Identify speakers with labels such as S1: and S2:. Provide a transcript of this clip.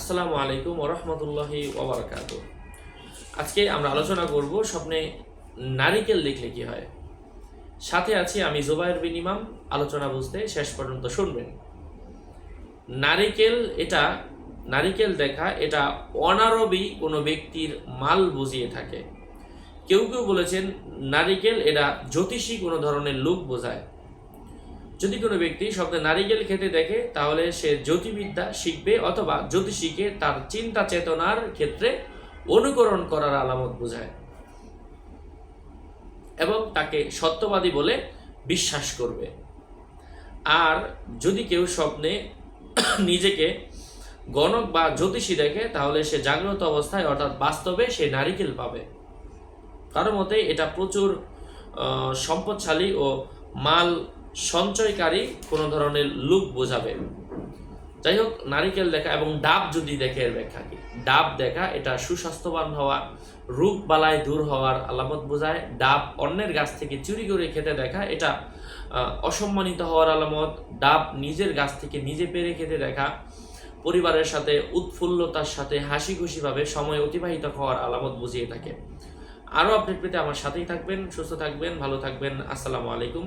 S1: আসসালামু আলাইকুম ওরহমতুল্লাহি ওবরাকাত আজকে আমরা আলোচনা করব স্বপ্নে নারিকেল দেখলে কি হয়। সাথে আছি আমি জুবাইর বিন ইমাম, আলোচনা বুঝতে শেষ পর্যন্ত শুনবেন। নারিকেল এটা, নারিকেল দেখা এটা অনারবি কোনো ব্যক্তির মাল বুঝিয়ে থাকে। কেউ কেউ বলেছেন নারিকেল এটা জ্যোতিষী কোনো ধরনের লোক বোঝায়। যদি কোনো ব্যক্তি স্বপ্নে নারিকেল খেতে দেখে, তাহলে সে জ্যোতিবিদ্যা শিখবে অথবা জ্যোতিষীকে তার চিন্তা চেতনার ক্ষেত্রে অনুকরণ করার আলামত বোঝায় এবং তাকে সত্যবাদী বলে বিশ্বাস করবে। আর যদি কেউ স্বপ্নে নিজেকে গণক বা জ্যোতিষী দেখে, তাহলে সে জাগ্রত অবস্থায়, অর্থাৎ বাস্তবে সে নারিকেল পাবে। কারও মতে এটা প্রচুর সম্পদশালী ও মাল সঞ্চয়কারী কোনো ধরনের লুক বোঝাবে। যাই হোক নারিকেল দেখা এবং ডাব যদি দেখে এর ব্যাখ্যা কি? ডাব দেখা, এটা সুস্বাস্থ্যবান হওয়া রোগ বালায় দূর হওয়ার আলামত বোঝায়। ডাব অন্যের গাছ থেকে চুরি করে খেতে দেখা, এটা অসম্মানিত হওয়ার আলামত। ডাব নিজের গাছ থেকে নিজে পেরে খেতে দেখা, পরিবারের সাথে উৎফুল্লতার সাথে হাসি খুশিভাবে সময় অতিবাহিত হওয়ার আলামত বুঝিয়ে থাকে। আরও আপডেট পেতে আমার সাথেই থাকবেন, সুস্থ থাকবেন, ভালো থাকবেন। আসসালামু আলাইকুম।